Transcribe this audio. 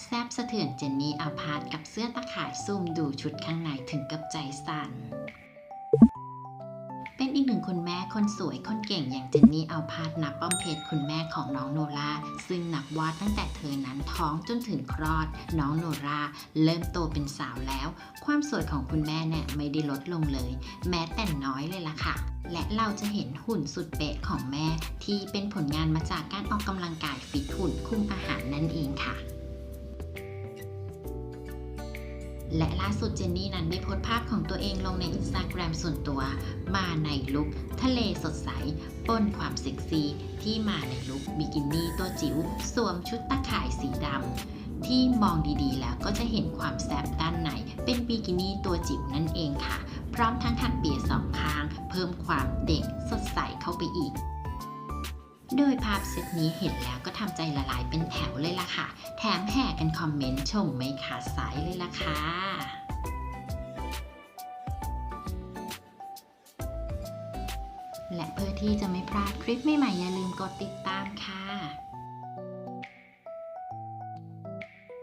แซบสะเทือนเจนนี่อาพาธกับเสื้อตะข่ายซุ่มดูชุดข้างในถึงกับใจสั่น เป็นอีกหนึ่งคุณแม่คนสวยคนเก่งอย่างเจนนี่อาพาดนับป้อมเพชรคุณแม่ของน้องโนราซึ่งนับว่าตั้งแต่เธอนั้นท้องจนถึงคลอด น้องโนราเริ่มโตเป็นสาวแล้ว ความสวยของคุณแม่เนี่ยไม่ได้ลดลงเลย แม้แต่น้อยเลยล่ะค่ะและเราจะเห็นหุ่นสุดเป๊ะของแม่ ที่เป็นผลงานมาจากการออกกำลังกายฟิตหุ่นคุมอาหารนั่นเองค่ะ และล่าสุดเจนนี่นั้นได้โพสต์ภาพของตัวเองลงในอินสตาแกรมส่วนตัว มาในลุคทะเลสดใสปนความเซ็กซี่ที่มาในลุคบิกินี่ตัวจิ๋วสวมชุดตะข่ายสีดำที่มองดีๆ แล้วก็จะเห็นความแซบด้านในเป็นบิกินี่ตัวจิ๋วนั่นเองค่ะ พร้อมทั้งหักเปียสองข้าง เพิ่มความเด็กสดใสเข้าไปอีก โดยภาพเซตนี้เห็นแล้วก็ทำใจละลายเป็นแถวเลยล่ะค่ะ แถมแห่กันคอมเมนต์ชมไม่ขาดสายเลยล่ะค่ะและเพื่อที่จะไม่พลาดคลิปใหม่ๆอย่าลืมกดติดตามค่ะ